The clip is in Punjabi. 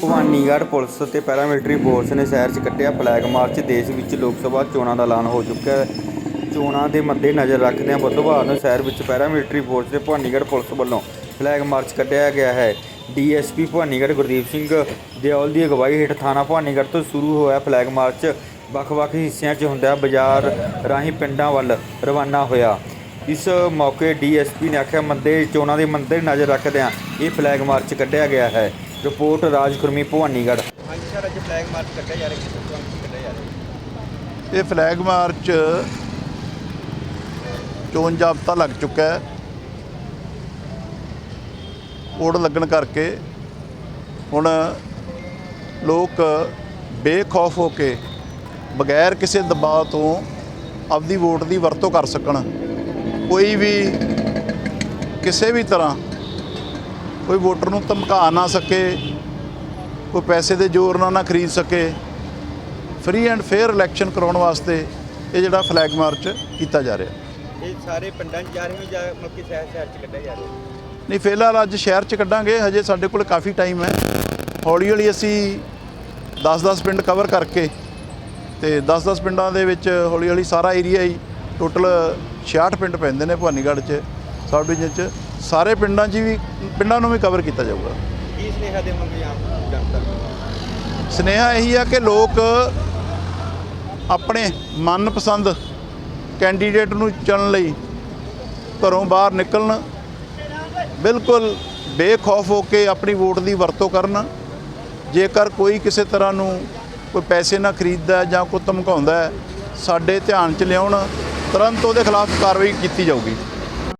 ਭਵਾਨੀਗੜ੍ਹ ਪੁਲਿਸ ਤੇ ਪੈਰਾਮਿਲਟਰੀ ਫੋਰਸ ਨੇ ਸ਼ਹਿਰ 'ਚ ਕੱਢਿਆ ਫਲੈਗ ਮਾਰਚ, ਦੇਸ਼ ਵਿੱਚ ਲੋਕ ਸਭਾ ਚੋਣਾਂ ਦਾ ਐਲਾਨ ਹੋ ਚੁੱਕਾ ਹੈ। ਚੋਣਾਂ ਦੇ ਮੱਦੇ ਨਜ਼ਰ ਰੱਖਦਿਆਂ ਬੁੱਧਵਾਰ ਨੂੰ ਸ਼ਹਿਰ ਵਿੱਚ ਪੈਰਾਮਿਲਟਰੀ ਫੋਰਸ ਤੇ ਭਵਾਨੀਗੜ੍ਹ ਪੁਲਿਸ ਵੱਲੋਂ ਫਲੈਗ ਮਾਰਚ ਕੱਢਿਆ ਗਿਆ ਹੈ। ਡੀਐਸਪੀ ਭਵਾਨੀਗੜ੍ਹ ਗੁਰਦੀਪ ਸਿੰਘ ਦਿਓਲ ਦੀ ਅਗਵਾਈ ਹੇਠ ਥਾਣਾ ਭਵਾਨੀਗੜ੍ਹ ਤੋਂ ਸ਼ੁਰੂ ਹੋਇਆ ਫਲੈਗ ਮਾਰਚ, ਵੱਖ-ਵੱਖ ਹਿੱਸਿਆਂ 'ਚ ਹੁੰਦਿਆਂ ਬਾਜ਼ਾਰ ਰਾਹੀਂ ਪਿੰਡਾਂ ਵੱਲ ਰਵਾਨਾ ਹੋਇਆ। ਇਸ ਮੌਕੇ ਡੀਐਸਪੀ ਨੇ ਆਖਿਆ, ਮੰਦੇ, ਚੋਣਾਂ ਦੇ ਮੰਦੇ ਨਜ਼ਰ ਰੱਖਦਿਆਂ ਇਹ ਫਲੈਗ ਮਾਰਚ ਕੱਢਿਆ ਗਿਆ ਹੈ। ਰਿਪੋਰਟ ਰਾਜ ਖੁਰਮੀ ਭਵਾਨੀਗੜ੍ਹ। ਹਾਂਜੀ ਸਰ ਅੱਜ ਫਲੈਗ ਮਾਰਚ ਕੱਢਿਆ ਜਾ ਰਿਹਾ ਕਿਸ ਤਰ੍ਹਾਂ ਕੱਢਿਆ ਜਾ ਰਿਹਾ? ਇਹ ਫਲੈਗ ਮਾਰਚ ਚੋਣ ਜਾਬਤਾ ਲੱਗ ਚੁੱਕਾ ਹੈ। ਕੋਡ ਲੱਗਣ ਕਰਕੇ ਹੁਣ ਲੋਕ ਬੇਖੌਫ ਹੋ ਕੇ ਬਗੈਰ ਕਿਸੇ ਦਬਾਅ ਤੋਂ ਆਪਦੀ ਵੋਟ ਦੀ ਵਰਤੋਂ ਕਰ ਸਕਣ। ਕੋਈ ਵੀ ਕਿਸੇ ਵੀ ਤਰ੍ਹਾਂ ਕੋਈ ਵੋਟਰ ਨੂੰ ਧਮਕਾ ਨਾ ਸਕੇ ਕੋਈ ਪੈਸੇ ਦੇ ਜ਼ੋਰ ਨਾਲ ਨਾ ਖਰੀਦ ਸਕੇ ਫ੍ਰੀ ਐਂਡ ਫੇਅਰ ਇਲੈਕਸ਼ਨ ਕਰਾਉਣ ਵਾਸਤੇ ਇਹ ਜਿਹੜਾ ਫਲੈਗ ਮਾਰਚ ਕੀਤਾ ਜਾ ਰਿਹਾ। ਇਹ ਸਾਰੇ ਪਿੰਡਾਂ 'ਚ ਜਾ ਰਹੇ ਹੋ ਜਾਂ ਸ਼ਹਿਰ ਸ਼ਹਿਰ 'ਚ ਕੱਢਿਆ ਜਾ ਰਿਹਾ? ਨਹੀਂ ਫਿਲਹਾਲ ਅੱਜ ਸ਼ਹਿਰ 'ਚ ਕੱਢਾਂਗੇ ਹਜੇ ਸਾਡੇ ਕੋਲ ਕਾਫੀ ਟਾਈਮ ਹੈ। ਹੌਲੀ ਹੌਲੀ ਅਸੀਂ 10-10 ਪਿੰਡ ਕਵਰ ਕਰਕੇ ਤੇ 10-10 ਪਿੰਡਾਂ ਦੇ ਵਿੱਚ ਹੌਲੀ ਹੌਲੀ ਸਾਰਾ ਏਰੀਆ ਹੀ ਟੋਟਲ 66 ਪਿੰਡ ਪੈਂਦੇ ਨੇ ਭਵਾਨੀਗੜ੍ਹ 'ਚ ਸਬ ਡਿਵੀਜ਼ਨ 'ਚ। ਸਾਰੇ ਪਿੰਡਾਂ 'ਚ ਵੀ ਪਿੰਡਾਂ ਨੂੰ ਵੀ ਕਵਰ ਕੀਤਾ ਜਾਊਗਾ। ਕੀ ਸੁਨੇਹਾ ਦੇਵਾਂਗੇ ਆਮ ਜਨਤਾ ਨੂੰ? ਸਨੇਹਾ ਇਹੀ ਆ ਕਿ ਲੋਕ ਆਪਣੇ ਮਨਪਸੰਦ ਕੈਂਡੀਡੇਟ ਨੂੰ ਚੁਣਨ ਲਈ ਘਰੋਂ ਬਾਹਰ ਨਿਕਲਣ ਬਿਲਕੁਲ ਬੇਖੌਫ ਹੋ ਕੇ ਆਪਣੀ ਵੋਟ ਦੀ ਵਰਤੋਂ ਕਰਨ। ਜੇਕਰ ਕੋਈ ਕਿਸੇ ਤਰ੍ਹਾਂ ਨੂੰ ਕੋਈ ਪੈਸੇ ਨਾਲ ਖਰੀਦਦਾ ਜਾਂ ਕੋਈ ਧਮਕਾਉਂਦਾ ਸਾਡੇ ਧਿਆਨ 'ਚ ਲਿਆਉਣ ਤੁਰੰਤ ਉਹਦੇ ਖਿਲਾਫ ਕਾਰਵਾਈ ਕੀਤੀ ਜਾਊਗੀ।